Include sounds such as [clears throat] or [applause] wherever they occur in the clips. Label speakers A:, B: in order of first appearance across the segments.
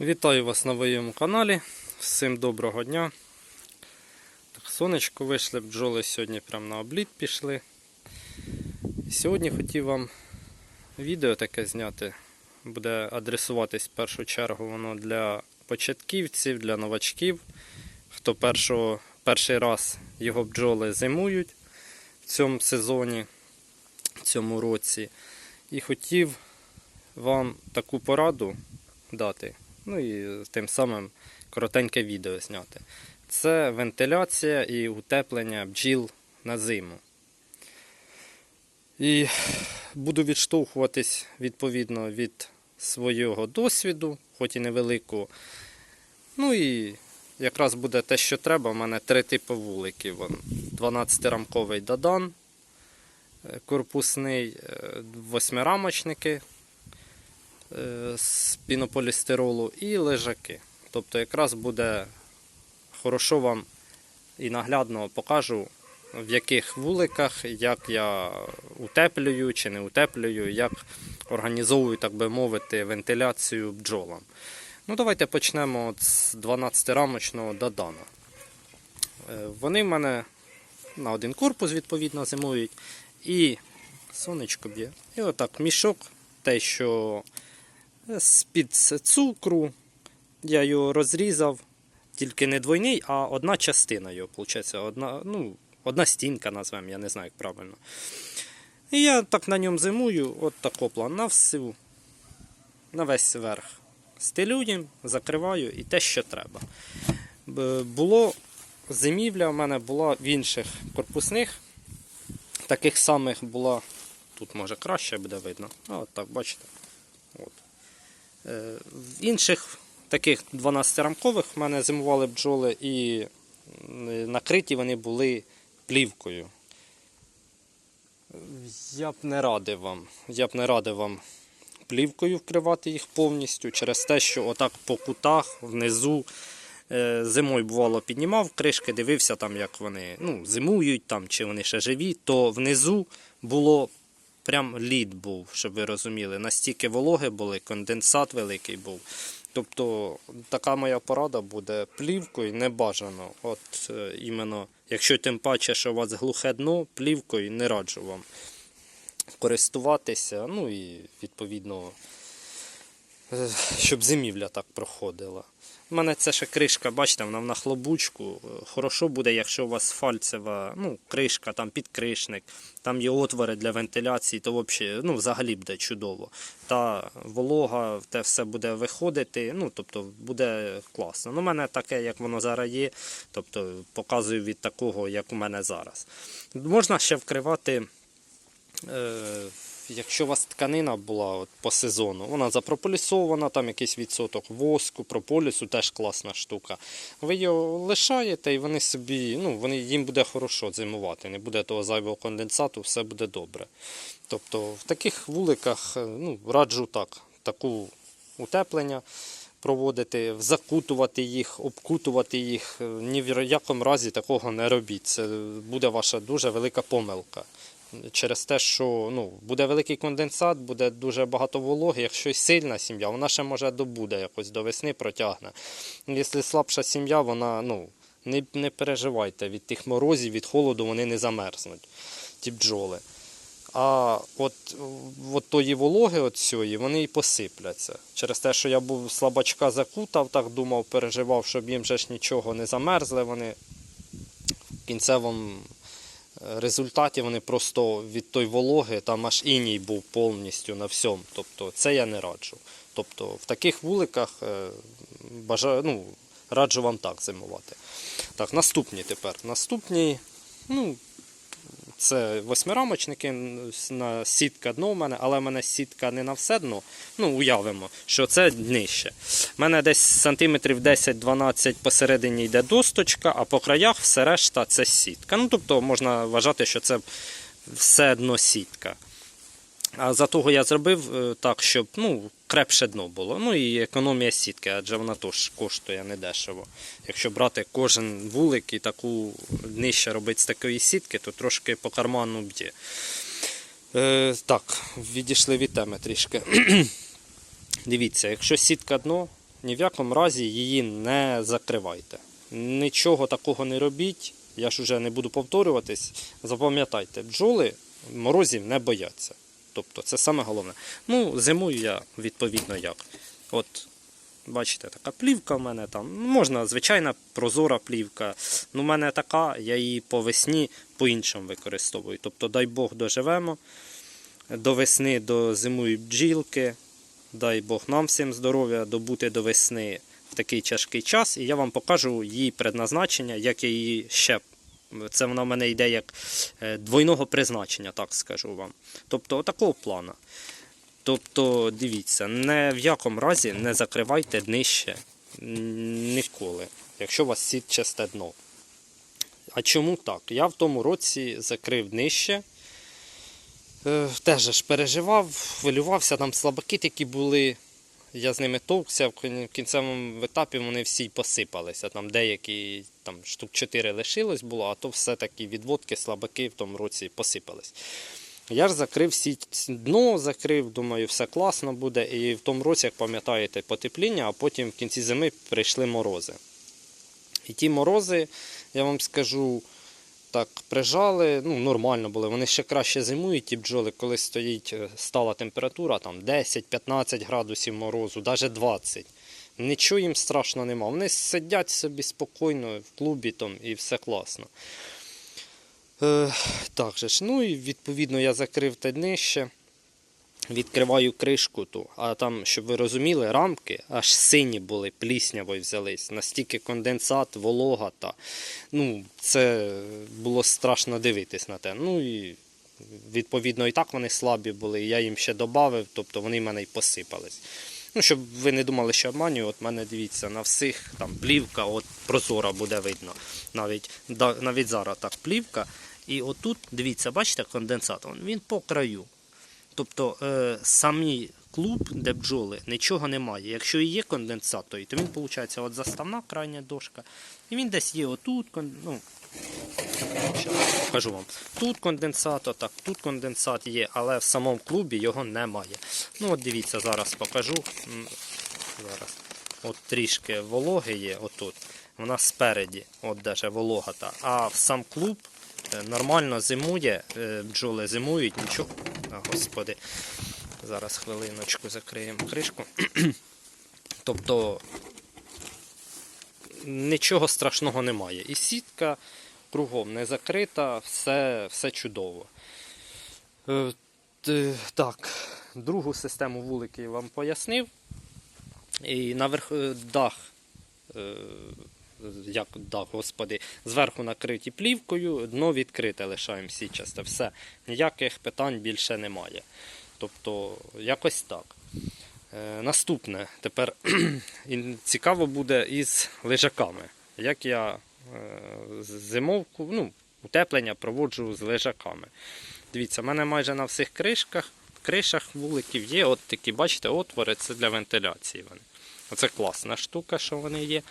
A: Вітаю вас на моєму каналі. Всім доброго дня. Так, сонечко вийшли, бджоли сьогодні прямо на обліт пішли. Сьогодні хотів вам відео таке зняти. Буде адресуватись в першу чергу воно для початківців, для новачків. Хто першого, перший раз його бджоли зимують в цьому сезоні, в цьому році. І хотів вам таку пораду дати. Ну і тим самим коротеньке відео зняти. Це вентиляція і утеплення бджіл на зиму. І буду відштовхуватись відповідно від свого досвіду, хоч і невеликого. Ну і якраз буде те, що треба. У мене три типи вуликів. 12-рамковий дадан, е, корпусний, е, восьмирамочники з пінополістиролу і лежаки. Тобто якраз буде хорошо вам і наглядно покажу, в яких вуликах, як я утеплюю чи не утеплюю, як організовую, так би мовити, вентиляцію бджолам. Ну, давайте почнемо з 12-рамочного додана. Е, Вони в мене на один корпус, відповідно, зимують. І сонечко б'є. І отак мішок, те, що з-під цукру. Я його розрізав, тільки не двойний, а одна частина його, виходить, одна, ну, одна стінка назвемо, я не знаю, як правильно. І я так на ньому зимую, от тако план, на всю, на весь верх. Стелюємо, закриваю і те, що треба. Було зимівля в мене була в інших корпусних. Таких самих була, тут може краще буде видно. А, от так, бачите. Е, В інших таких 12-рамкових в мене зимували бджоли і накриті вони були плівкою. Я б не радив вам. Я б не радив вам плівкою вкривати їх повністю через те, що отак по кутах внизу е, зимою бувало піднімав кришки, дивився там, як вони ну, зимують там, чи вони ще живі, то внизу було прям лід був, щоб ви розуміли. Настільки вологи були, конденсат великий був. Тобто така моя порада буде плівкою не бажано. От е, іменно, якщо тим паче, що у вас глухе дно, плівкою не раджу вам користуватися. Ну і відповідно, щоб зимівля так проходила. У мене це ще кришка, бачите, вона на хлобучку. Е, Хорошо буде, якщо у вас фальцева ну, кришка, там підкришник, там є отвори для вентиляції, то взагалі, ну, взагалі буде чудово. Та волога, те все буде виходити, ну, тобто буде класно. Ну, у мене таке, як воно зараз є, тобто показую від такого, як у мене зараз. Можна ще вкривати. Е, Якщо у вас тканина була от, по сезону, вона запрополісована, там якийсь відсоток воску, прополісу, теж класна штука. Ви його лишаєте і вони собі, ну, вони, їм буде хорошо зимувати, не буде того зайвого конденсату, все буде добре. Тобто в таких вуликах е, ну, раджу так, таку утеплення проводити, закутувати їх, обкутувати їх. Е, Ні в якому разі такого не робіть. Це буде ваша дуже велика помилка через те, що ну, буде великий конденсат, буде дуже багато вологи. Якщо сильна сім'я, вона ще може добуде якось до весни протягне. Якщо слабша сім'я, вона ну, не, не переживайте від тих морозів, від холоду вони не замерзнуть, ті бджоли. А от, от тої вологи от цієї, вони і посипляться. Через те, що я був слабачка закутав, так думав, переживав, щоб їм же ж нічого не замерзли. Вони в кінцевому результаті вони просто від той вологи, там аж іній був повністю на всьому. Тобто це я не раджу. Тобто в таких вуликах е, бажаю, ну, раджу вам так зимувати. Так, наступні тепер. Наступні, ну, це восьмирамочники, на сітка дно в мене, але в мене сітка не на все дно. Ну, уявимо, що це нижче. У мене десь сантиметрів 10-12 посередині йде досточка, а по краях все решта це сітка. Ну, тобто можна вважати, що це все дно сітка. А за того я зробив е, так, щоб ну, крепше дно було. Ну і економія сітки, адже вона теж коштує недешево. Якщо брати кожен вулик і таку днище робити з такої сітки, то трошки по карману б'є. Е, так, відійшли від теми трішки. [clears throat] Дивіться, якщо сітка дно, ні в якому разі її не закривайте. Нічого такого не робіть. Я ж уже не буду повторюватись. Запам'ятайте, бджоли морозів не бояться. Тобто це саме головне. Ну, зимою я відповідно як. От, бачите, така плівка в мене там. Ну, Можна, звичайна прозора плівка. Ну, в мене така, я її по весні по-іншому використовую. Тобто, дай Бог доживемо. До весни дозимують бджілки. Дай Бог нам всім здоров'я добути до весни в такий тяжкий час. І я вам покажу її предназначення, як я її ще. Це вона в мене йде як е, двойного призначення, так скажу вам. Тобто, такого плану. Тобто, дивіться, не в якому разі не закривайте днище ніколи, якщо у вас сітчасте дно. А чому так? Я в тому році закрив днище. Е, Теж ж переживав, хвилювався, там слабаки такі були. Я з ними товкся, в кінцевому етапі вони всі посипалися. Там деякі там, штук 4 лишилось було, а то все-таки відводки, слабаки в тому році посипались. Я ж закрив всі дно, закрив, думаю, все класно буде. І в тому році, як пам'ятаєте, потепління, а потім в кінці зими прийшли морози. І ті морози, я вам скажу, так прижали, ну нормально були. Вони ще краще зимують, ті бджоли, коли стоїть е, стала температура, там 10-15 градусів морозу, навіть 20. Нічого їм страшно нема. Вони сидять собі спокійно в клубі там і все класно. Е, так же ж, ну і відповідно я закрив те днище. Відкриваю кришку ту, а там, щоб ви розуміли, рамки аж сині були, пліснявою взялись. Настільки конденсат, волога та. Ну, це було страшно дивитись на те. Ну і відповідно і так вони слабі були. Я їм ще додав, тобто вони в мене й посипались. Ну, щоб ви не думали, що обманюю, от мене дивіться, на всіх там плівка, от прозора буде видно. Навіть, навіть зараз так плівка. І отут, дивіться, бачите, конденсат, він по краю. Тобто е, самі клуб, де бджоли, нічого немає. Якщо і є конденсат, то він, виходить, от заставна крайня дошка. І він десь є отут. Ну, покажу вам. Тут конденсат, отак, тут конденсат є, але в самому клубі його немає. Ну от дивіться, зараз покажу. Зараз. От трішки вологи є отут. Вона спереді, от даже волога та. А сам клуб е, нормально зимує, е, бджоли зимують, нічого. А, господи. Зараз хвилиночку закриємо кришку. [clears throat] тобто нічого страшного немає. І сітка кругом не закрита, все, все чудово. Е, Так, другу систему вулики я вам пояснив. І наверх е, дах, е, як дах, господи, зверху накриті плівкою, дно відкрите лишаємо січасте. Все. Ніяких питань більше немає. Тобто, якось так. Е, Наступне, тепер [clears throat] цікаво буде із лежаками. Як я е, зимовку, ну, утеплення проводжу з лежаками. Дивіться, в мене майже на всіх кришках, кришах вуликів є от такі, бачите, отвори, це для вентиляції. Вони. Оце класна штука, що вони є.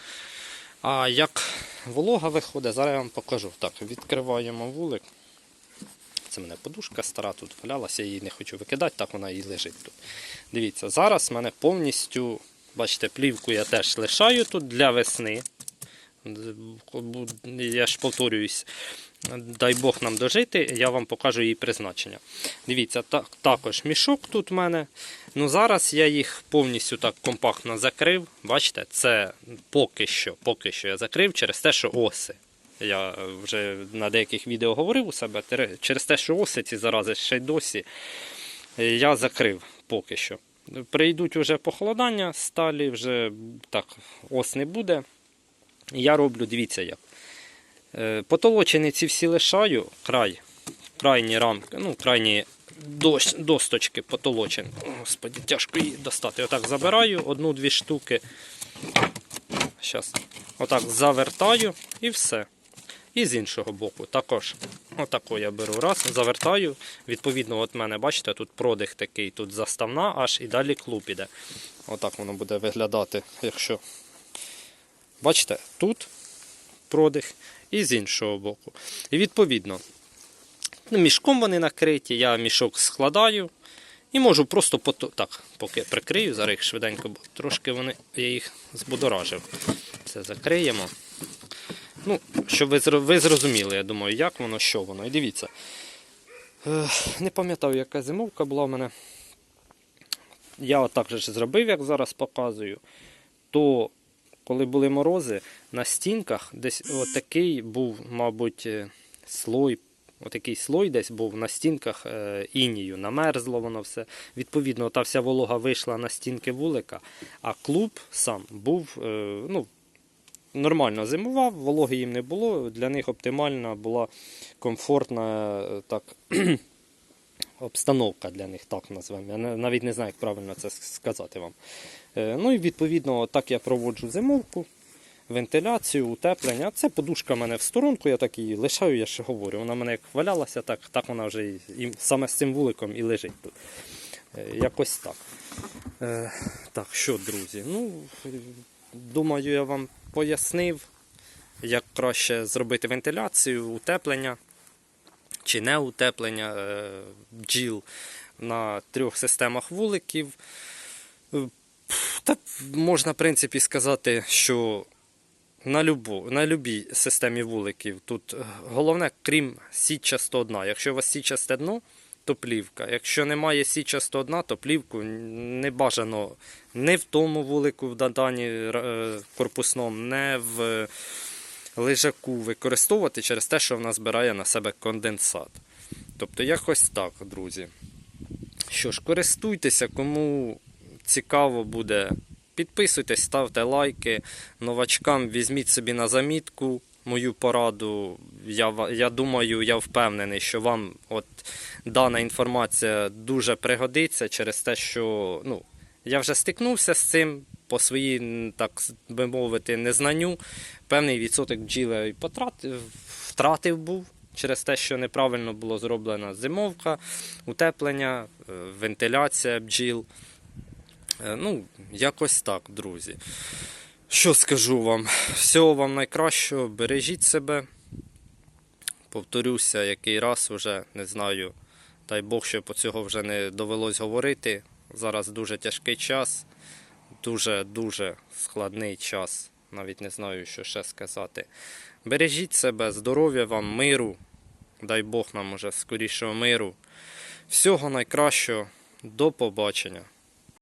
A: А як волога виходить, зараз я вам покажу. Так, відкриваємо вулик. Це мене подушка стара тут валялася, я її не хочу викидати, так вона і лежить тут. Дивіться, зараз в мене повністю, бачите, плівку я теж лишаю тут для весни. Я ж повторююсь, дай Бог нам дожити, я вам покажу її призначення. Дивіться, так, також мішок тут в мене. Ну Зараз я їх повністю так компактно закрив. Бачите, це поки що, поки що я закрив через те, що оси. Я вже на деяких відео говорив у себе, через те, що оси ці зарази ще й досі, е, я закрив поки що. Прийдуть вже похолодання сталі, вже так ос не буде. Я роблю, дивіться як. Е, Потолочені ці всі лишаю, край, крайні рамки, ну, крайні досточки потолочені. Господи, тяжко її достати. Отак забираю одну-дві штуки. Щас. Отак завертаю і все. І з іншого боку також. Отако я беру раз, завертаю. Відповідно, от мене, бачите, тут продих такий, тут заставна, аж і далі клуб іде. Отак воно буде виглядати, якщо. Бачите, тут продих і з іншого боку. І відповідно, ну, мішком вони накриті, я мішок складаю І можу просто пото... так, поки прикрию, зараз їх швиденько, бо трошки вони, я їх збудоражив. Це закриємо. Ну, щоб ви, ви зрозуміли, я думаю, як воно, що воно. І дивіться. Не пам'ятаю, яка зимовка була в мене. Я отак же зробив, як зараз показую. То, коли були морози, на стінках десь отакий був, мабуть, е, слой. Отакий слой десь був на стінках е, інію, намерзло воно все. Відповідно, та вся волога вийшла на стінки вулика, а клуб сам був е, ну, нормально зимував, вологи їм не було. Для них оптимальна була комфортна е, так, [clears throat] обстановка для них, так назвемо. Я навіть не знаю, як правильно це сказати вам. Е, Ну і відповідно, так я проводжу зимовку, вентиляцію, утеплення. Це подушка в мене в сторонку, я так її лишаю, я ще говорю. Вона в мене як валялася, так, так вона вже і, і саме з цим вуликом і лежить тут. Е, Якось так. Так, що, друзі? Ну, думаю, я вам пояснив, як краще зробити вентиляцію, утеплення чи не утеплення е, бджіл на трьох системах вуликів. Е, Та можна, в принципі, сказати, що на, любу, на любій системі вуликів тут е, головне, крім сітчасто дна. Якщо у вас сітчасте дно, то плівка. Якщо немає сітчасто дна, то плівку не бажано не в тому вулику в доданні е, корпусному, не в лежаку використовувати через те, що вона збирає на себе конденсат. Тобто якось так, друзі. Що ж, користуйтеся, кому цікаво буде. Підписуйтесь, ставте лайки. Новачкам візьміть собі на замітку мою пораду. Я, я думаю, я впевнений, що вам от дана інформація дуже пригодиться через те, що ну, я вже стикнувся з цим по своїй, так би мовити, незнанню. Певний відсоток бджіл я і потратив, втратив був через те, що неправильно було зроблена зимовка, утеплення, е, вентиляція бджіл. Е, Ну, якось так, друзі. Що скажу вам? Всього вам найкращого, бережіть себе. Повторюся, який раз вже не знаю. Дай Бог, щоб цього вже не довелось говорити. Зараз дуже тяжкий час, дуже-дуже складний час. Навіть не знаю, що ще сказати. Бережіть себе, здоров'я вам, миру. Дай Бог нам уже скорішого миру. Всього найкращого. До побачення.